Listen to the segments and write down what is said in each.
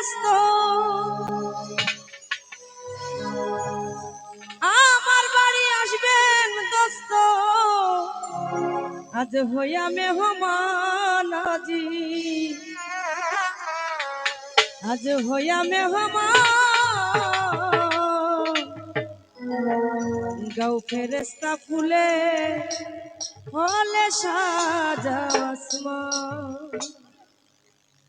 ব্যস্ত। আমার বাড়ি আসবেন দোস্ত। আজ হইয়া মেহমান আজি। আজ হইয়া মেহমান। গাও ফেরেস্তা ফুলে হলে সাজা আসমান।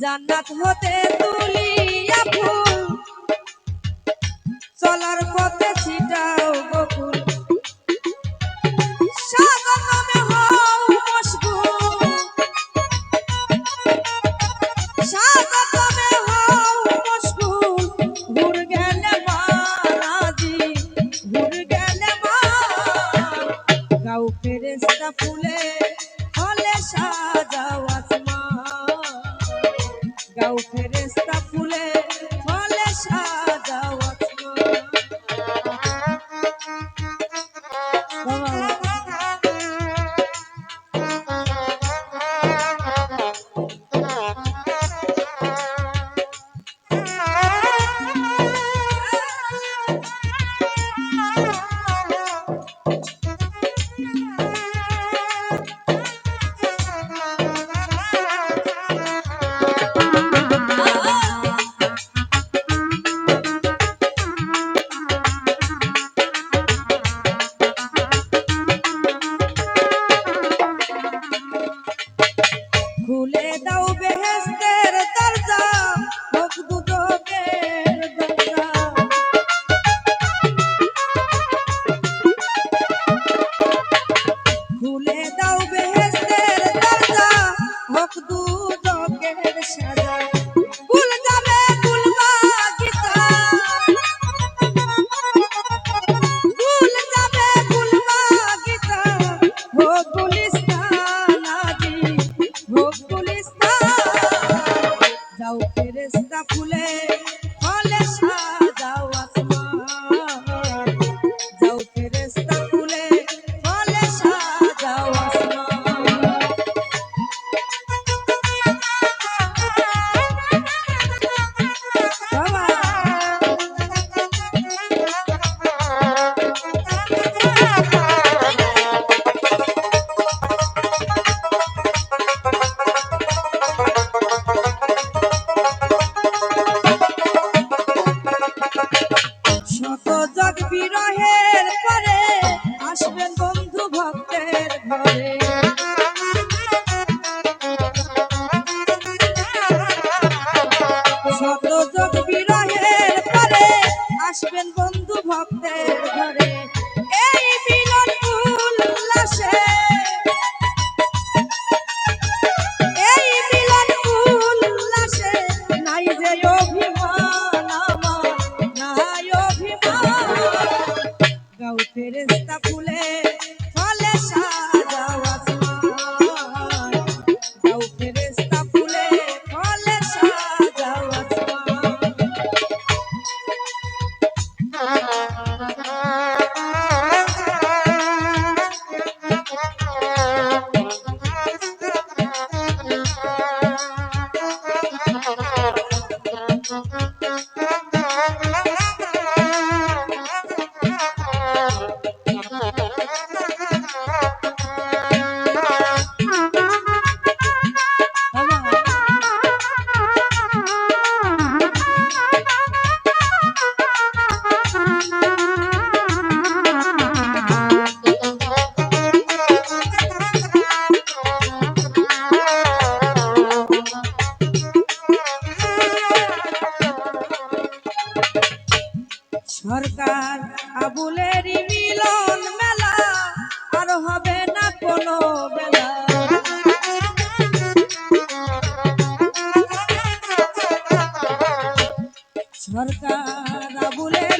জান্নাত হতে তুলিয়া ফুল চলার পথে ছিটাও বকুল i head about it. Sarkar আবুলের